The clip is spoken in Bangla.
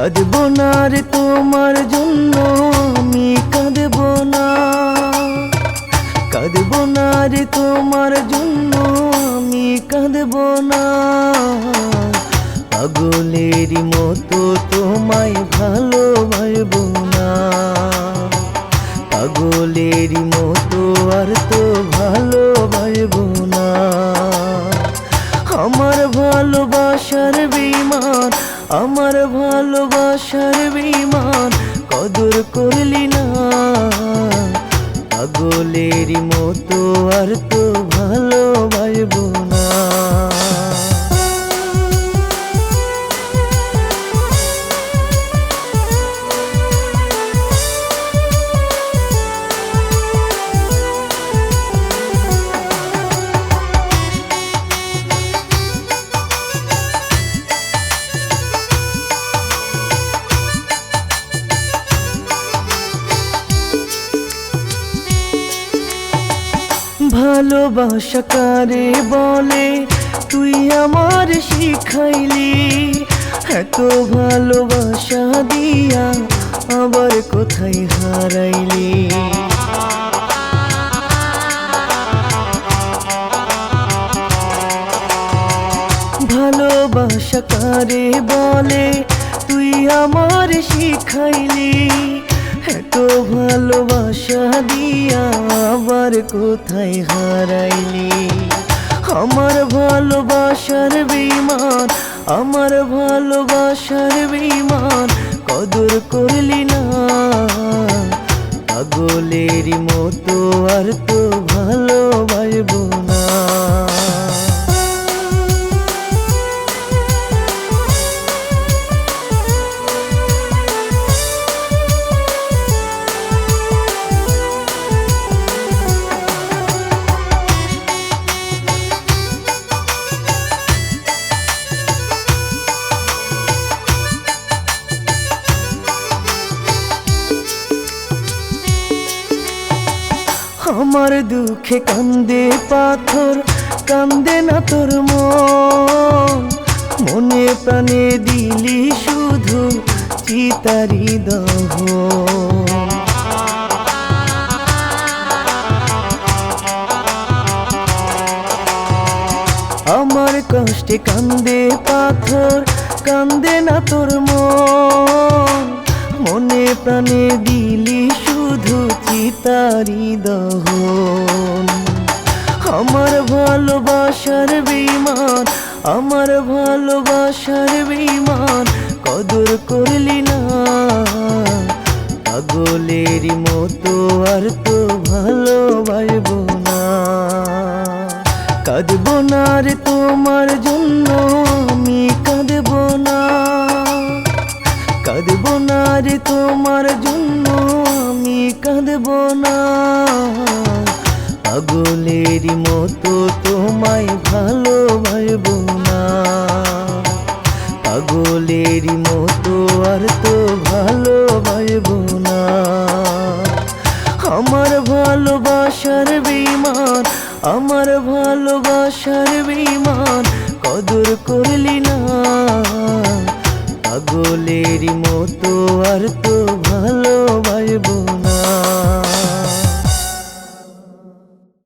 কাঁদব না রে তোমার জন্য, আমি কাঁদব না। কাঁদব না রে তোমার জন্য, আমি কাঁদব না। পাগলের মতো তোমায় ভালোবাসব না। পাগলের মতো আর তো ভালোবাসব না। আমার ভালোবাসার বিমান আমার ভালোবাসার বিমান কদর করলি না। পাগলের মতো আর তো ভালোবাসব ভালোবাসা কারে বলে? তুই আমার শিখাইলি। এত ভালোবাসা দিয়া আবার কোথায় হারাইলি? ভালোবাসা কারে বলে? তুই আমার শিখাইলি। এত ভালোবাসা দিয়া আবার কোথায় হারাইলি? আমার ভালোবাসার বিমান, আমার ভালোবাসার বিমান কদর করলি না। পাগলের মতো আর তো ভালোবাসব না। আমার দুঃখে কান্দে পাথর, কান্দে না তোর মন। মনে প্রাণে দিলি শুধু চিতারি দহ আমার কষ্টে কান্দে পাথর, কান্দে না তোর মন। মনে প্রাণে দিলি শুধু চিতারি দহন? আমার ভালোবাসার বিমান, আমার ভালোবাসার বিমান, কদর করলি না। পাগলের মতো আর তো ভালোবাসব না। কাঁদব না রে তোমার জন্য, আমি কাঁদব না। কাঁদব না রে তোমার জন্য পাগলের মতো তোমায় ভালোবাসব না। পাগলের মতো আর তো ভালোবাসব না। আমার ভালোবাসার বিমান, আমার ভালোবাসার বিমান কদর করলি না। পাগলের মতো আর তো ভালোবাসব